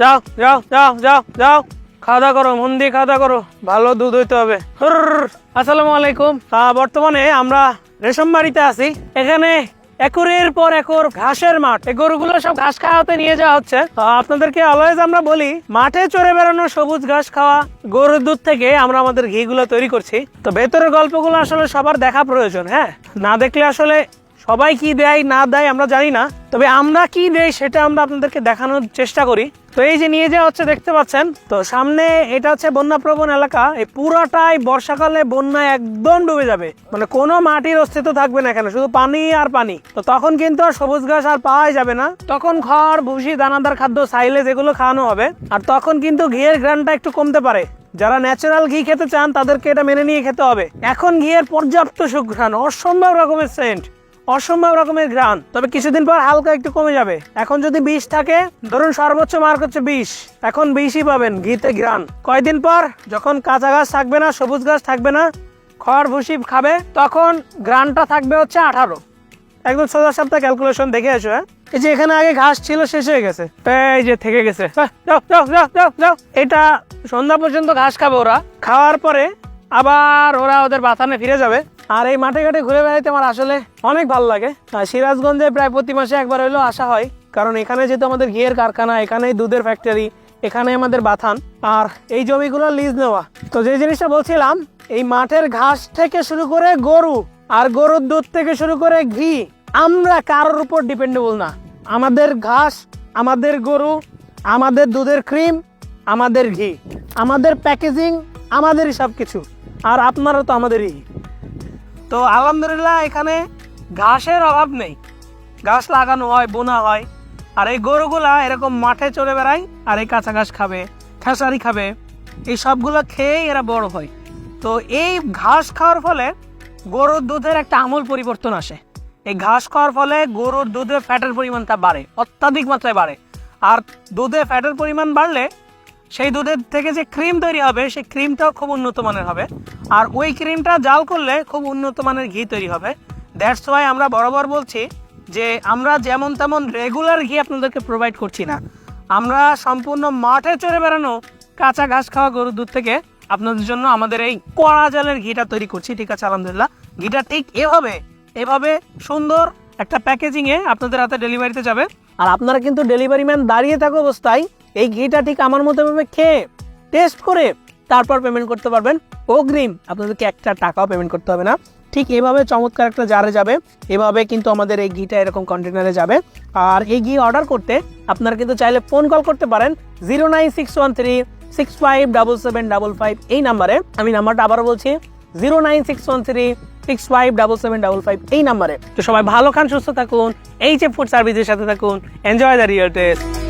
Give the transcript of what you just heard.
যাও যাও যাও যাও যাও। খাওয়া দাওয়া করো, মন দিয়ে খাওয়া দাওয়া করো। ভালো দুধ হইতে হবে। আসসালামু আলাইকুম। বর্তমানে আমরা রেশম বাড়িতে আছি। এখানে একরের পর একর ঘাসের মাঠ। এই গরুগুলো সব ঘাস খাওয়াতে নিয়ে যাওয়া হচ্ছে। আপনাদেরকে অলওয়েজ আমরা বলি, মাঠে চড়ে বেড়ানো সবুজ ঘাস খাওয়া গরুর দুধ থেকে আমরা আমাদের ঘি গুলো তৈরি করছি। তো ভেতরের গল্পগুলো আসলে সবার দেখা প্রয়োজন হ্যাঁ? না দেখলে আসলে সবাই কি দেয়, না দেয় আমরা জানি না। তবে আমরা কি দেয় সেটা আমরা আপনাদেরকে দেখানোর চেষ্টা করি। তো এই যে নিয়ে যাওয়া হচ্ছে, দেখতে পাচ্ছেন? তো সামনে এটা হচ্ছে বন্যাপ্রবণ এলাকা। এই পুরাটাই বর্ষাকালে বন্যায় একদম ডুবে যাবে। মানে কোনো মাটির অস্তিত্ব থাকবে না এখানে, শুধু পানি আর পানি। তো তখন কিন্তু আর সবুজ ঘাস আর পাওয়াই যাবে না। তখন খড়, ভুসি, দানাদার খাদ্য সাইলেজ এগুলো খাওয়ানো হবে। আর তখন কিন্তু ঘিয়ের গ্রানটা একটু কমতে পারে। যারা ন্যাচারাল ঘি খেতে চান, তাদেরকে এটা মেনে নিয়ে খেতে হবে। এখন ঘিয়ের পর্যাপ্ত সুঘ্রাণ, অসম্ভব রকমের সেন্ট। অসম্ভব রকমের গ্রান তবে কিছুদিন পর হালকা একটু কমে যাবে। এখন যদি বিষ থাকে, ধরুন সর্বোচ্চ মার্ক হচ্ছে বিষ। এখন বিষই পাবেন ঘিতে গ্রান কয়দিন পর যখন কাঁচা গাছ থাকবে না, সবুজ গাছ থাকবে না, খড় ভুসি খাবে, তখন গ্রানটা থাকবে হচ্ছে আঠারো। একদম সোজা সপ্তাহ ক্যালকুলেশন দেখে এসো হ্যাঁ? এই যে এখানে আগে ঘাস ছিল, শেষ হয়ে গেছে। এই যে থেকে গেছে। এটা সন্ধ্যা পর্যন্ত ঘাস খাবে ওরা। খাওয়ার পরে আবার ওরা ওদের বাথানে ফিরে যাবে। আর এই মাঠে ঘাটে ঘুরে বেড়াইতে আমার আসলে অনেক ভালো লাগে। আর সিরাজগঞ্জে প্রায় প্রতি মাসে একবার হইলেও আসা হয়। কারণ এখানে যেহেতু আমাদের ঘিয়ের কারখানা, এখানেই দুধের ফ্যাক্টরি এখানে আমাদের বাথান। আর এই জমিগুলো লিজ নেওয়া। তো যে জিনিসটা বলছিলাম, এই মাঠের ঘাস থেকে শুরু করে গরু, আর গরুর দুধ থেকে শুরু করে ঘি, আমরা কারোর উপর ডিপেন্ডেবল না। আমাদের ঘাস, আমাদের গরু, আমাদের দুধের ক্রিম আমাদের ঘি। আমাদের প্যাকেজিং আমাদেরই সব কিছু আর আপনারা তো আমাদেরই। তো আলহামদুলিল্লাহ, এখানে ঘাসের অভাব নেই। ঘাস লাগানো হয়, বোনা হয়। আর এই গরুগুলা এরকম মাঠে চলে বেড়ায় আর এই কাঁচা ঘাস খাবে, খেসারি খাবে। এই সবগুলো খেয়েই এরা বড় হয়। তো এই ঘাস খাওয়ার ফলে গরুর দুধের একটা আমূল পরিবর্তন আসে। এই ঘাস খাওয়ার ফলে গরুর দুধে ফ্যাটের পরিমাণটা বাড়ে, অত্যাধিক মাত্রায় বাড়ে। আর দুধে ফ্যাটের পরিমাণ বাড়লে সেই দুধের থেকে যে ক্রিম তৈরি হবে, সেই ক্রিমটাও খুব উন্নত মানের হবে। আর ওই ক্রিমটা জাল করলে খুব উন্নত মানের ঘি তৈরি হবে। দ্যাটস ওয়াই আমরা বরাবর বলছি যে আমরা যেমন তেমন রেগুলার ঘি আপনাদেরকে প্রোভাইড করছি না। আমরা সম্পূর্ণ মাঠে চড়ে বেড়ানো কাঁচা ঘাস খাওয়া গরুর দুধ থেকে আপনাদের জন্য আমাদের এই কড়া জালের ঘিটা তৈরি করছি। ঠিক আছে, আলহামদুলিল্লাহ। ঘিটা ঠিক এভাবে এভাবে সুন্দর একটা প্যাকেজিংয়ে আপনাদের হাতে ডেলিভারিতে যাবে। আর আপনারা কিন্তু ডেলিভারি ম্যান দাঁড়িয়ে থাকা অবস্থায় এই ঘিটা ঠিক আমার মতো ভাবে খেয়ে টেস্ট করে তারপর পেমেন্ট করতে পারবেন। অগ্রিম আপনাদেরকে একটা টাকাও পেমেন্ট করতে হবে না। ঠিক এভাবে চমৎকার একটা জারে যাবে। এভাবে কিন্তু আমাদের এই ঘিটা এরকম কন্টেনারে যাবে। আর এই ঘি অর্ডার করতে আপনারা কিন্তু চাইলে ফোন কল করতে পারেন zero nine six one three six five double seven double five এই নাম্বারে আমি নাম্বারটা আবারও বলছি zero nine six one three six five double seven double five এই নাম্বারে। তো সবাই ভালো খান, সুস্থ থাকুন। এই যে ফুড সার্ভিসের সাথে থাকুন। Enjoy the real test